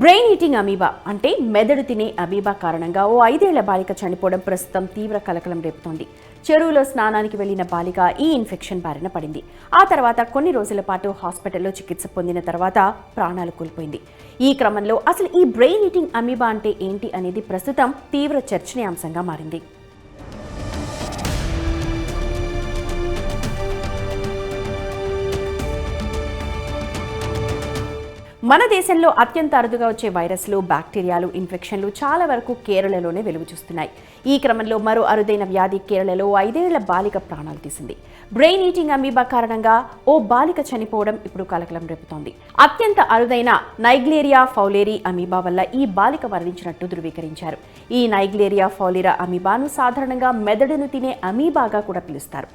Brain eating amoeba అంటే మెదడు తినే అమీబా కారణంగా ఓ ఐదేళ్ళ బాలిక చనిపోవడం ప్రస్తుతం తీవ్ర కలకలం రేపుతోంది. చెరువులో స్నానానికి వెళ్ళిన బాలిక ఈ ఇన్ఫెక్షన్ బారిన పడింది. ఆ తర్వాత కొన్ని రోజుల పాటు హాస్పిటల్లో చికిత్స పొందిన తర్వాత ప్రాణాలు కోల్పోయింది. ఈ క్రమంలో అసలు ఈ బ్రెయిన్ ఈటింగ్ అమీబా అంటే ఏంటి అనేది ప్రస్తుతం తీవ్ర చర్చనీయాంశంగా మారింది. మన దేశంలో అత్యంత అరుదుగా వచ్చే వైరస్లు బ్యాక్టీరియాలు ఇన్ఫెక్షన్లు చాలా వరకు కేరళలోనే వెలుగు చూస్తున్నాయి ఈ క్రమంలో మరో అరుదైన వ్యాధి కేరళలో ఐదేళ్ళ బాలిక ప్రాణాలు తీసింది. బ్రెయిన్ ఈటింగ్ అమీబా కారణంగా ఓ బాలిక చనిపోవడం ఇప్పుడు కలకలం రేపుతోంది. అత్యంత అరుదైన నైగ్లేరియా ఫౌలేరీ అమీబా వల్ల ఈ బాలిక మరణించినట్టు ధృవీకరించారు. ఈ నైగ్లేరియా ఫౌలేరా అమీబాను సాధారణంగా మెదడును తినే అమీబాగా కూడా పిలుస్తారు.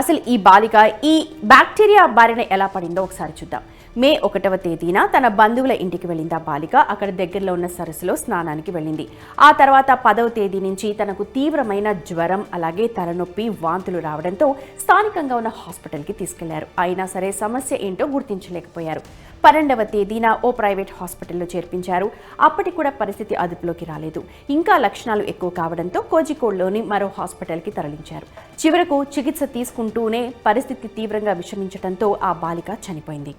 అసలు ఈ బాలిక ఈ బ్యాక్టీరియా బారిన ఎలా పడిందో ఒకసారి చూద్దాం. మే ఒకటవ తేదీన తన బంధువుల ఇంటికి వెళ్ళింది ఆ బాలిక. అక్కడ దగ్గరలో ఉన్న సరస్సులో స్నానానికి వెళ్ళింది. ఆ తర్వాత పదవ తేదీ నుంచి తనకు తీవ్రమైన జ్వరం అలాగే తలనొప్పి వాంతులు రావడంతో స్థానికంగా ఉన్న హాస్పిటల్కి తీసుకెళ్ళారు. అయినా సరే సమస్య ఏంటో గుర్తించలేకపోయారు. పన్నెండవ తేదీన ఓ ప్రైవేట్ హాస్పిటల్లో చేర్పించారు. అప్పటికి కూడా పరిస్థితి అదుపులోకి రాలేదు. ఇంకా లక్షణాలు ఎక్కువ కావడంతో కోజికోడ్లోని మరో హాస్పిటల్కి తరలించారు. చివరకు చికిత్స తీసుకుంటూనే పరిస్థితి తీవ్రంగా విషమించడంతో ఆ బాలిక చనిపోయింది.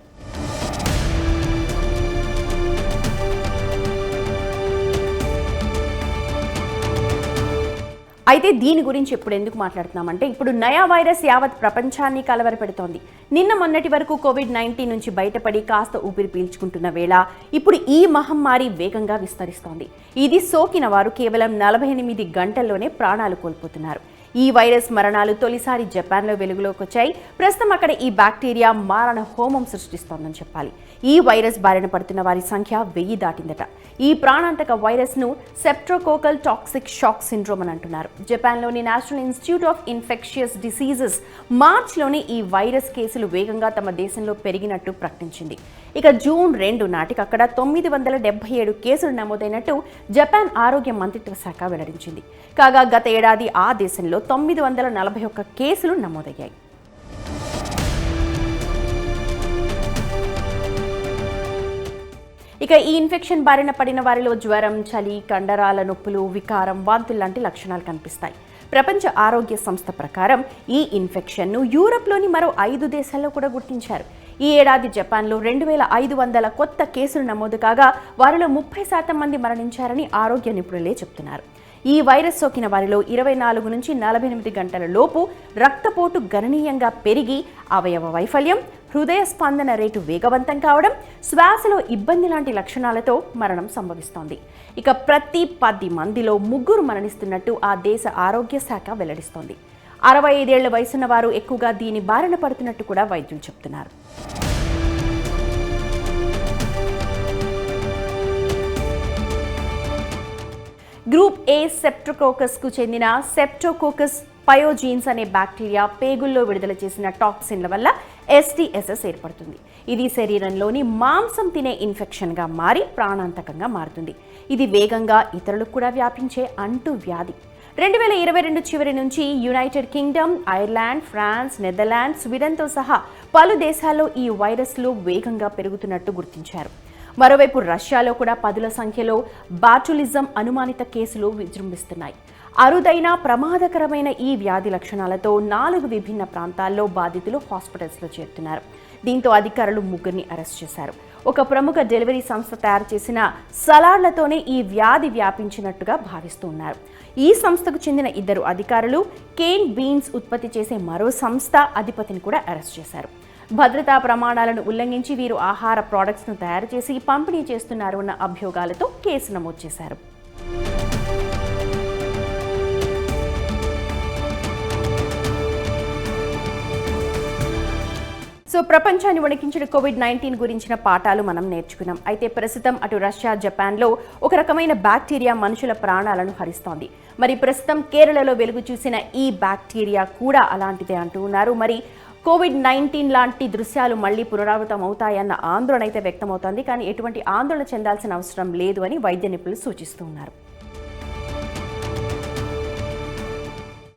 అయితే దీని గురించి ఇప్పుడు ఎందుకు మాట్లాడుతున్నామంటే ఇప్పుడు నయా వైరస్ యావత్ ప్రపంచాన్ని కలవరపెడుతోంది. నిన్న మొన్నటి వరకు కోవిడ్ నైన్టీన్ నుంచి బయటపడి కాస్త ఊపిరి పీల్చుకుంటున్న వేళ ఇప్పుడు ఈ మహమ్మారి వేగంగా విస్తరిస్తోంది. ఇది సోకిన వారు కేవలం నలభై ఎనిమిది గంటల్లోనే ప్రాణాలు కోల్పోతున్నారు. ఈ వైరస్ మరణాలు తొలిసారి జపాన్లో వెలుగులోకి వచ్చాయి ప్రస్తుతం అక్కడ ఈ బ్యాక్టీరియా మారణ హోమం సృష్టిస్తోందని చెప్పాలి. ఈ వైరస్ బారిన పడుతున్న వారి సంఖ్య వెయ్యి దాటిందట. ఈ ప్రాణాంతక వైరస్ను సెప్ట్రోకోకల్ టాక్సిక్ షాక్ సిండ్రోమ్ అని అంటున్నారు. జపాన్లోని National Institute of Infectious Diseases మార్చిలోనే ఈ వైరస్ కేసులు వేగంగా తమ దేశంలో పెరిగినట్టు ప్రకటించింది. ఇక జూన్ రెండు నాటికి అక్కడ తొమ్మిది వందల డెబ్బై ఏడు కేసులు నమోదైనట్టు జపాన్ ఆరోగ్య మంత్రిత్వ శాఖ వెల్లడించింది. కాగా గత ఏడాది ఆ దేశంలో తొమ్మిది వందల నలభై ఒక్క కేసులు నమోదయ్యాయి. ఇక ఈ ఇన్ఫెక్షన్ బారిన పడిన వారిలో జ్వరం చలి కండరాల నొప్పులు వికారం వాంతులు లాంటి లక్షణాలు కనిపిస్తాయి. ప్రపంచ ఆరోగ్య సంస్థ ప్రకారం ఈ ఇన్ఫెక్షన్ను యూరప్లోని మరో ఐదు దేశాల్లో కూడా గుర్తించారు. ఈ ఏడాది జపాన్లో రెండు వేల ఐదు వందల కొత్త కేసులు నమోదు కాగా వారిలో ముప్పై శాతం మంది మరణించారని ఆరోగ్య నిపుణులే చెప్తున్నారు. ఈ వైరస్ సోకిన వారిలో ఇరవై నాలుగు నుంచి నలభై ఎనిమిది గంటల లోపు రక్తపోటు గణనీయంగా పెరిగి అవయవ వైఫల్యం హృదయ స్పందన రేటు వేగవంతం కావడం శ్వాసలో ఇబ్బంది లాంటి లక్షణాలతో మరణం సంభవిస్తోంది. ఇక ప్రతి పది మందిలో ముగ్గురు మరణిస్తున్నట్టు ఆ దేశ ఆరోగ్య శాఖ వెల్లడిస్తోంది. అరవై ఐదేళ్ళ వయసున్న వారు ఎక్కువగా దీని బారిన పడుతున్నట్టు కూడా వైద్యులు చెప్తున్నారు. గ్రూప్ ఏ సెప్టోకోకస్కు చెందిన సెప్టోకోకస్ పయోజీన్స్ అనే బ్యాక్టీరియా పేగుల్లో విడుదల చేసిన టాక్సిన్ల వల్ల ఎస్టీఎస్ఎస్ ఏర్పడుతుంది. ఇది శరీరంలోని మాంసం తినే ఇన్ఫెక్షన్గా మారి ప్రాణాంతకంగా మారుతుంది. ఇది వేగంగా ఇతరులకు కూడా వ్యాపించే అంటు వ్యాధి రెండు వేల ఇరవై రెండు చివరి నుంచి United Kingdom Ireland France Netherlands స్వీడన్తో సహా పలు దేశాల్లో ఈ వైరస్లు వేగంగా పెరుగుతున్నట్టు గుర్తించారు. మరోవైపు రష్యాలో కూడా పదుల సంఖ్యలో బాటులిజం అనుమానిత కేసులు విజృంభిస్తున్నాయి. అరుదైన ప్రమాదకరమైన ఈ వ్యాధి లక్షణాలతో నాలుగు విభిన్న ప్రాంతాల్లో బాధితులు హాస్పిటల్స్లో చేరుతున్నారు. దీంతో అధికారులు ముగ్గురిని అరెస్ట్ చేశారు. ఒక ప్రముఖ డెలివరీ సంస్థ తయారు చేసిన సలాడ్లతోనే ఈ వ్యాధి వ్యాపించినట్టుగా భావిస్తూ ఉన్నారు. ఈ సంస్థకు చెందిన ఇద్దరు అధికారులు కేన్ బీన్స్ ఉత్పత్తి చేసే మరో సంస్థ అధిపతిని కూడా అరెస్ట్ చేశారు. భద్రతా ప్రమాణాలను ఉల్లంఘించి వీరు ఆహార ప్రోడక్ట్స్ను తయారు చేసి పంపిణీ చేస్తున్నారు అన్న అభియోగాలతో కేసు నమోదు చేశారు. సో ప్రపంచాన్ని వణికించిన కోవిడ్ నైన్టీన్ గురించిన పాఠాలు మనం నేర్చుకున్నాం. అయితే ప్రస్తుతం అటు రష్యా జపాన్లో ఒక రకమైన బ్యాక్టీరియా మనుషుల ప్రాణాలను హరిస్తోంది. మరి ప్రస్తుతం కేరళలో వెలుగు చూసిన ఈ బ్యాక్టీరియా కూడా అలాంటిదే అంటూ ఉన్నారు. మరి కోవిడ్ నైన్టీన్ లాంటి దృశ్యాలు మళ్ళీ పునరావృతం అవుతాయన్న ఆందోళన అయితే వ్యక్తమవుతోంది. కానీ ఎటువంటి ఆందోళన చెందాల్సిన అవసరం లేదు అని వైద్య నిపుణులు సూచిస్తున్నారు